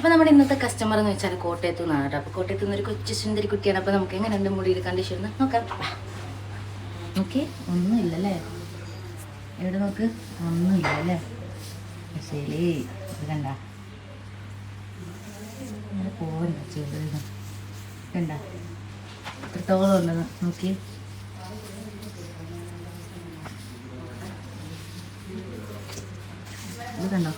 അപ്പോൾ നമ്മുടെ ഇന്നത്തെ കസ്റ്റമർ എന്ന് വെച്ചാൽ കോട്ടയത്തു നിന്നാണ് കേട്ടോ. അപ്പോൾ കോട്ടയത്തു നിന്ന് ഒരു കൊച്ചു സുന്ദരി കുട്ടിയാണ്. അപ്പോൾ നമുക്ക് എങ്ങനെ എങ്ങനെയുണ്ട് മുടിയിൽ കണ്ടീഷൻ നോക്കാം. ഓക്കെ ഒന്നുമില്ലല്ലേ? എവിടെ നോക്ക്? ഒന്നുമില്ലല്ലേ? ശരി ഇത് കണ്ട. അങ്ങനെ പോവണ്ട കണ്ട? എത്രത്തോളം ഉണ്ടെന്ന് നോക്കി ഇത് കണ്ടോ?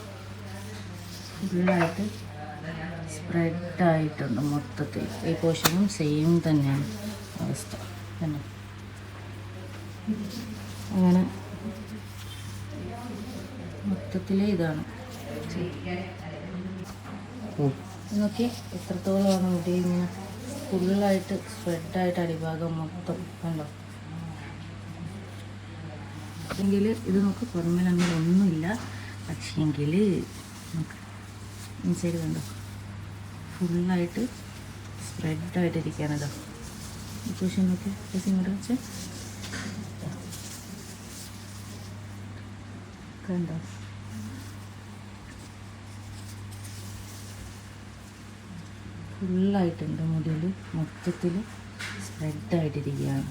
സ്പ്രെഡായിട്ടുണ്ട് മൊത്തത്തിൽ. ഈ പോഷനും സെയിം തന്നെയാണ് അവസ്ഥ. തന്നെ. അങ്ങനെ മൊത്തത്തിൽ ഇതാണ്. നോക്കി എത്രത്തോളമാണ് മുടി ഇങ്ങനെ ഫുള്ളായിട്ട് സ്പ്രെഡായിട്ട് അടിഭാഗം മൊത്തം കണ്ടോ? എങ്കിൽ ഇത് നമുക്ക് പുറമേ അങ്ങനെ ഒന്നുമില്ല. പക്ഷേങ്കിൽ നമുക്ക് ഇൻസൈഡ് കണ്ടോ? ഫുള്ളായിട്ട് സ്പ്രെഡായിട്ട് ഇരിക്കാനല്ലോ പക്ഷേ നോക്കി ഇങ്ങോട്ട് വെച്ച്. കണ്ടോ? ഫുള്ളായിട്ടുണ്ട് മുടിയിൽ മൊത്തത്തിൽ സ്പ്രെഡായിട്ടിരിക്കുകയാണ്.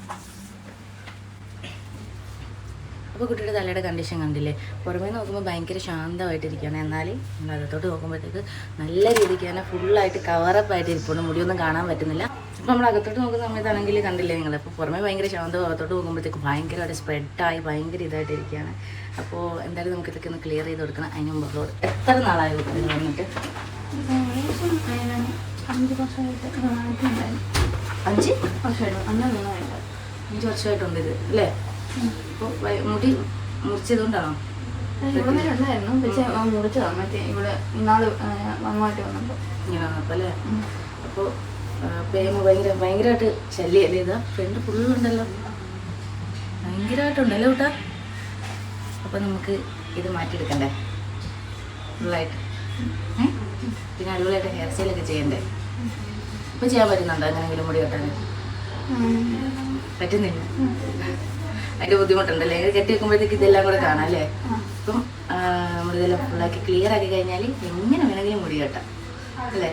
അപ്പോൾ കുട്ടിയുടെ തലയുടെ കണ്ടീഷൻ കണ്ടില്ലേ? പുറമേ നോക്കുമ്പോൾ ഭയങ്കര ശാന്തമായിട്ടിരിക്കുകയാണ്. എന്നാൽ നമ്മൾ അകത്തോട്ട് നോക്കുമ്പോഴത്തേക്ക് നല്ല രീതിക്ക് തന്നെ ഫുള്ളായിട്ട് കവറപ്പ് ആയിട്ട് ഇരിപ്പുണ്ട്. മുടിയൊന്നും കാണാൻ പറ്റുന്നില്ല. അപ്പോൾ നമ്മൾ അകത്തോട്ട് നോക്കുന്ന സമയത്താണെങ്കിൽ കണ്ടില്ലേ നിങ്ങൾ അപ്പോൾ പുറമേ ഭയങ്കര ശാന്തവും അകത്തോട്ട് നോക്കുമ്പോഴത്തേക്ക് ഭയങ്കരമായിട്ട് സ്പ്രെഡായി ഭയങ്കര ഇതായിട്ട് ഇരിക്കുകയാണ് അപ്പോൾ എന്തായാലും നമുക്ക് ഇതൊക്കെ ഒന്ന് ക്ലിയർ ചെയ്ത് കൊടുക്കണം. അതിന് മുമ്പ് എത്ര നാളായി വന്നിട്ട്? അഞ്ച്? വർഷമായിട്ട് അഞ്ച് വർഷമായിട്ട്. അഞ്ച് വർഷമായിട്ടുണ്ട് ഇത് അല്ലേ? അപ്പോൾ മുടി മുറിച്ചതുകൊണ്ടാണോ? ഇവിടെ വരെ ഉണ്ടായിരുന്നു പക്ഷേ മുറിച്ചതാണ് മറ്റേ ഇവിടെ ഇന്നാൾ നന്നായിട്ട് വന്നപ്പോൾ ഇങ്ങനെ വന്നപ്പോൾ അല്ലേ അപ്പോൾ പേമ ഭയങ്കര ഭയങ്കരമായിട്ട് ശല്യമല്ലേ ഇതാ? ഫ്രണ്ട് ഫുള്ളുണ്ടല്ലോ ഭയങ്കരമായിട്ടുണ്ടല്ലോ കൂട്ടാ? അപ്പോൾ നമുക്ക് ഇത് മാറ്റിയെടുക്കണ്ടേ? ഫുള്ളായിട്ട്? പിന്നെ അടിപൊളിയായിട്ട് ഹെയർ സ്റ്റൈലൊക്കെ ചെയ്യണ്ടേ? ഇപ്പോൾ ചെയ്യാൻ പറ്റുന്നുണ്ടോ? അങ്ങനെങ്കിലും മുടി കെട്ടാൻ പറ്റുന്നില്ല. അതിന്റെ ബുദ്ധിമുട്ടുണ്ടല്ലേ? കെട്ടി വെക്കുമ്പോഴത്തേക്ക് ഇതെല്ലാം കൂടെ കാണാം അല്ലേ? അപ്പം നമ്മളിതെല്ലാം ഫുള്ളാക്കി ക്ലിയർ ആക്കി കഴിഞ്ഞാൽ എങ്ങനെ വേണമെങ്കിലും മുടി കെട്ടാം. അല്ലേ?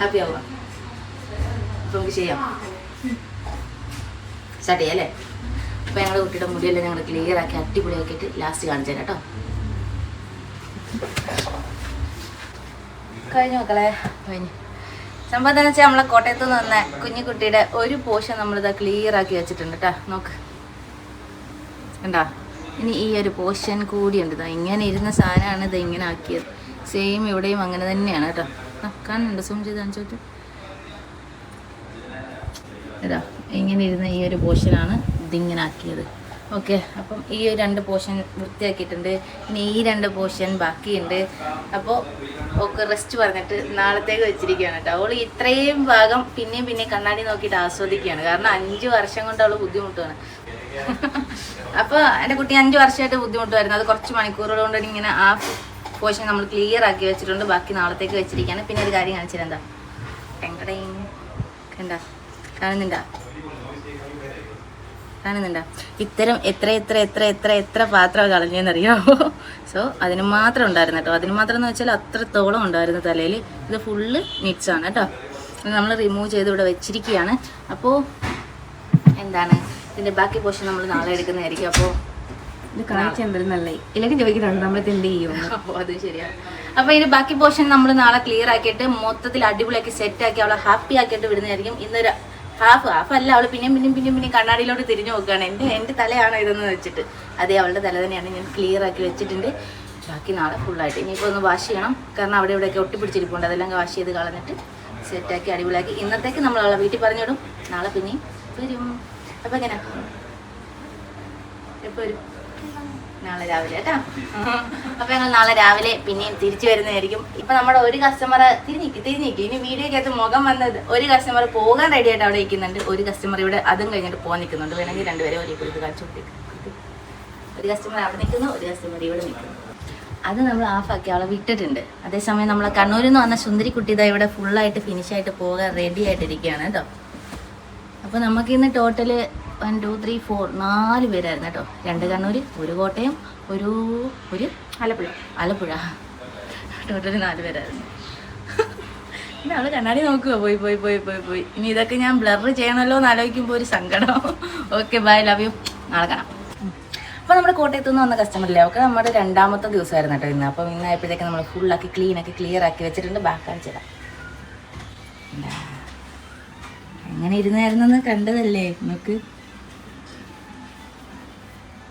ഹാപ്പി ആവുക. അപ്പം നമുക്ക് ചെയ്യാം. സ്റ്റാർട്ട് ചെയ്യാം അല്ലേ? അപ്പം ഞങ്ങളുടെ കുട്ടിയുടെ മുടിയെല്ലാം ഞങ്ങൾ ക്ലിയർ ആക്കി അടിപൊളിയാക്കിയിട്ട് ലാസ്റ്റ് കാണിച്ചു തരാം കേട്ടോ. കഴിഞ്ഞു മക്കളെ കഴിഞ്ഞു. സംഭവം എന്താണെന്ന് വെച്ചാൽ നമ്മളെ കോട്ടയത്ത് നിന്ന് വന്ന കുഞ്ഞു കുട്ടിയുടെ ഒരു പോഷൻ നമ്മളിതാ ക്ലിയർ ആക്കി വെച്ചിട്ടുണ്ട് കേട്ടോ. നോക്ക്. കണ്ടാ? ഇനി ഈ ഒരു പോഷൻ കൂടിയുണ്ട് ഇതാ ഇങ്ങനെ ഇരുന്ന സാധനമാണ് ഇത് ഇങ്ങനെ ആക്കിയത്. സെയിം ഇവിടെയും അങ്ങനെ തന്നെയാണ് കേട്ടോ. കാണുന്നുണ്ട്? സൂം ചെയ്ത് കാണിച്ചോട്ട് ഇതാ ഇങ്ങനെ ഇരുന്ന ഈ ഒരു പോർഷനാണ് ഇതിങ്ങനെ ആക്കിയത്. ഓക്കെ അപ്പം ഈ രണ്ട് പോർഷൻ വൃത്തിയാക്കിയിട്ടുണ്ട്. ഇനി ഈ രണ്ട് പോർഷൻ ബാക്കിയുണ്ട്. അപ്പോൾ ഒക്കെ റെസ്റ്റ് പറഞ്ഞിട്ട് നാളത്തേക്ക് വെച്ചിരിക്കുകയാണ് കേട്ടോ. അവൾ ഇത്രയും ഭാഗം പിന്നെയും പിന്നെയും കണ്ണാടി നോക്കിയിട്ട് ആസ്വദിക്കുകയാണ്. കാരണം അഞ്ച് വർഷം കൊണ്ട് അവൾ ബുദ്ധിമുട്ടാണ് അപ്പോൾ എന്റെ കുട്ടി അഞ്ച് വർഷമായിട്ട് ബുദ്ധിമുട്ടായിരുന്നു അത് കുറച്ച് മണിക്കൂറുകൾ കൊണ്ട് ഇങ്ങനെ ആ പോഷൻ നമ്മൾ ക്ലിയർ ആക്കി വെച്ചിട്ടുണ്ട്. ബാക്കി നാളത്തേക്ക് വെച്ചിരിക്കുകയാണ്. പിന്നെ ഒരു കാര്യം കാണിച്ചത് എന്താ? കണ്ടാ കാണുന്നുണ്ടാ? കാണുന്നുണ്ടാ? ഇത്തരം എത്ര എത്ര എത്ര എത്ര എത്ര പാത്രം കളഞ്ഞെന്നറിയാമോ സോ അതിന് മാത്രം ഉണ്ടായിരുന്നു കേട്ടോ. അതിന് മാത്രം എന്ന് വെച്ചാൽ അത്രത്തോളം ഉണ്ടായിരുന്നു തലയിൽ. ഇത് ഫുള്ള് മിക്സ് ആണ് കേട്ടോ. നമ്മൾ റിമൂവ് ചെയ്ത് ഇവിടെ വെച്ചിരിക്കുകയാണ്. അപ്പോൾ എന്താണ്? ഇതിന്റെ ബാക്കി പോർഷൻ നമ്മൾ നാളെ എടുക്കുന്നതായിരിക്കും. അപ്പോൾ ഇത് കാണിച്ചു തരുന്നല്ലേ ഇല്ലെങ്കിൽ ചോദിക്കുന്നുണ്ട് നമ്മളിത് എന്ത് ചെയ്യും അപ്പോൾ അത് ശരിയാണ് അപ്പോൾ ഇതിന്റെ ബാക്കി പോർഷൻ നമ്മൾ നാളെ ക്ലിയർ ആക്കിയിട്ട് മൊത്തത്തിൽ അടിപൊളിയാക്കി സെറ്റ് ആക്കി അവളെ ഹാപ്പി ആക്കിയിട്ട് വിടുന്നതായിരിക്കും. ഇന്നൊരു ഹാഫ് ഹാഫ് അല്ല അവൾ പിന്നെയും പിന്നെയും പിന്നെയും പിന്നെയും കണ്ണാടിയിലോട്ട് തിരിഞ്ഞു നോക്കുകയാണ്. എന്റെ എന്റെ തലയാണ് ഇതെന്ന് വെച്ചിട്ട്. അതെ അവളുടെ തല തന്നെയാണ് ഞാൻ ക്ലിയർ ആക്കി വെച്ചിട്ടുണ്ട്. ബാക്കി നാളെ ഫുള്ളായിട്ട് ഇനിയിപ്പോൾ ഒന്ന് വാഷ് ചെയ്യണം. കാരണം അവിടെ ഇവിടെയൊക്കെ ഒട്ടിപ്പിടിച്ചിരിപ്പുണ്ട്. അതെല്ലാം വാഷ് ചെയ്ത് കളഞ്ഞിട്ട് സെറ്റാക്കി അടിപൊളിയാക്കി. ഇന്നത്തേക്ക് നമ്മൾ അവളെ വീട്ടിൽ പറഞ്ഞിടും നാളെ പിന്നെയും വരും. അപ്പോൾ എങ്ങനെ? നാളെ രാവിലെ കേട്ടോ? അപ്പൊ ഞങ്ങൾ നാളെ രാവിലെ പിന്നെയും തിരിച്ചു വരുന്നതായിരിക്കും. ഇപ്പൊ നമ്മുടെ ഒരു കസ്റ്റമർ തിരിഞ്ഞിക്ക് തിരിഞ്ഞിക്ക്. ഇനി വീഡിയോക്കകത്ത് മുഖം വന്നത് ഒരു കസ്റ്റമർ പോകാൻ റെഡി ആയിട്ട് അവിടെ ഇരിക്കുന്നുണ്ട്. ഒരു കസ്റ്റമർ ഇവിടെ അതും കഴിഞ്ഞിട്ട് പോകാൻ നിൽക്കുന്നുണ്ട്. വേണമെങ്കിൽ രണ്ടുപേരെ ഒരു കുറിച്ച് കാണിച്ചു. ഒരു കസ്റ്റമർ അവിടെ നിൽക്കുന്നു ഒരു കസ്റ്റമർ ഇവിടെ നിൽക്കുന്നു. അത് നമ്മൾ ആഫാക്കി അവളെ വിട്ടിട്ടുണ്ട്. അതേസമയം നമ്മളെ കണ്ണൂരിൽ നിന്ന് വന്ന സുന്ദരി കുട്ടി ഇതാ ഇവിടെ ഫുള്ളായിട്ട് ഫിനിഷായിട്ട് പോകാൻ റെഡി ആയിട്ടിരിക്കുകയാണ് കേട്ടോ. അപ്പോൾ നമുക്ക് ഇന്ന് total one two three four നാല് പേരായിരുന്നു കേട്ടോ. രണ്ട് കണ്ണൂർ ഒരു കോട്ടയം ഒരു ഒരു ആലപ്പുഴ. ആലപ്പുഴ. ടോട്ടൽ നാല് പേരായിരുന്നു. പിന്നെ അവൾ കണ്ണാടി നോക്കുക. പോയി പോയി പോയി പോയി പോയി. ഇനി ഇതൊക്കെ ഞാൻ ബ്ലർ ചെയ്യണമല്ലോ എന്ന് ആലോചിക്കുമ്പോൾ ഒരു സങ്കടം. ഓക്കെ ബൈ ലവ് യു നാളെ കാണാം. അപ്പോൾ നമ്മുടെ കോട്ടയത്ത് നിന്ന് വന്ന കസ്റ്റമറില്ലേ അവർക്ക് നമ്മുടെ രണ്ടാമത്തെ ദിവസമായിരുന്നു കേട്ടോ ഇന്ന്. അപ്പം ഇന്നായപ്പോഴത്തേക്ക് നമ്മൾ ഫുള്ളാക്കി ക്ലീൻ ആക്കി ക്ലിയർ ആക്കി വെച്ചിട്ടുണ്ട്. ബാക്ക് കാണിച്ചു എങ്ങനെ ഇരുന്നായിരുന്നെന്ന് കണ്ടതല്ലേ നമുക്ക്?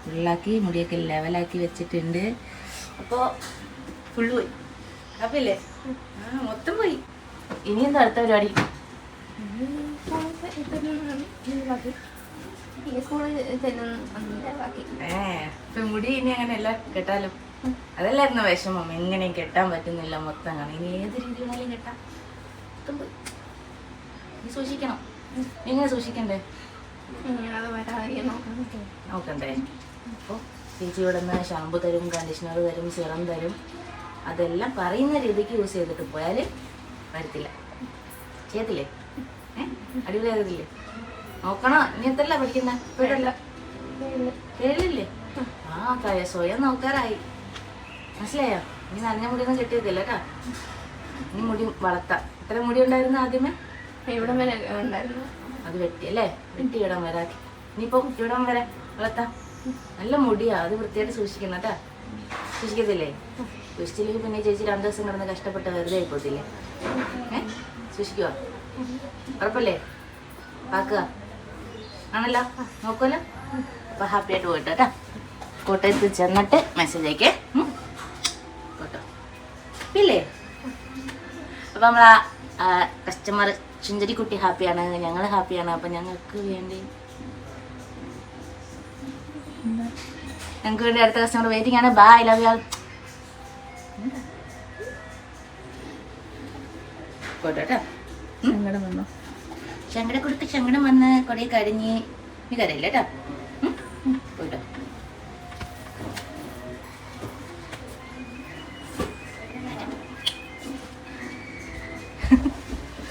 ഫുള്ളാക്കി മുടിയൊക്കെ ലെവലാക്കി വെച്ചിട്ടുണ്ട്. അപ്പോ ഫുള്ള് പോയി. അപ്പല്ലേ മൊത്തം പോയി. ഇനി എന്താ അടുത്ത പരിപാടി? മുടി ഇനി അങ്ങനെയല്ല കെട്ടാലും? അതല്ലായിരുന്നു വിഷമം? എങ്ങനെയും കെട്ടാൻ പറ്റുന്നില്ല മൊത്തം കാണാം ഇനി ഏത് രീതിയിലും കെട്ടാം. സൂക്ഷിക്കണം. എങ്ങനെ സൂക്ഷിക്കണ്ടേ? നോക്കണ്ടേ? അപ്പോൾ ചേച്ചി ഇവിടെ നിന്ന് ഷാമ്പു തരും കണ്ടീഷണർ തരും സിറം തരും. അതെല്ലാം പറയുന്ന രീതിക്ക് യൂസ് ചെയ്തിട്ട് പോയാൽ വരത്തില്ല. ചെയ്യത്തില്ലേ? ഏഹ് അടിപൊളിയാകത്തില്ലേ നോക്കണോ? ഇനി എത്തല്ല പഠിക്കുന്ന? ഇപ്പോഴല്ല. കേളില്ലേ ആ കയ സ്വയം നോക്കാറായി മനസ്സിലായോ? ഇനി നനഞ്ഞ മുടിയൊന്നും കെട്ടിയതില്ല കേട്ടോ. ഇനി മുടി വളർത്താം. ഇത്ര മുടി ഉണ്ടായിരുന്നു ആദ്യമേ? അത് വെട്ടി വെട്ടി ഇടം വരാക്കി ഇനിയിപ്പം ഇവിടം വരെ വളർത്താം. നല്ല മുടിയാ അത് വൃത്തിയായിട്ട് സൂക്ഷിക്കണം കേട്ടാ. സൂക്ഷിക്കത്തില്ലേ? സൂക്ഷിച്ചില്ലെങ്കിൽ പിന്നെ ചേച്ചി രണ്ടു ദിവസം കിടന്ന് കഷ്ടപ്പെട്ട് വെറുതെ ആയിപ്പോത്തില്ലേ ഏ? സൂക്ഷിക്കുക ഉറപ്പല്ലേ? പാക്കുക. ആണല്ലോ? നോക്കുമല്ലോ അപ്പൊ ഹാപ്പി ആയിട്ട് പോയിട്ട് കേട്ടാ. കോട്ടയത്ത് ചെന്നിട്ട് മെസ്സേജ് അയക്കേ. കേട്ടോ ഇല്ലേ? അപ്പൊ നമ്മളാ കസ്റ്റമർ ചുഞ്ചരിക്കുട്ടി ഹാപ്പിയാണ് ഞങ്ങൾ ഹാപ്പിയാണ്. അപ്പം ഞങ്ങൾക്ക് വേണ്ടി ഞങ്ങൾക്ക് വേണ്ടി അടുത്ത കസ്റ്റമർ വെയിറ്റിംഗ് ആണ്. ബൈ ലവ് യാൾ കേട്ടോ സങ്കടം വന്നു? ശങ്കട കൊടുത്ത് ശങ്കടം വന്ന് കുറേ കരഞ്ഞ്. നീ കരയില്ല കേട്ടോ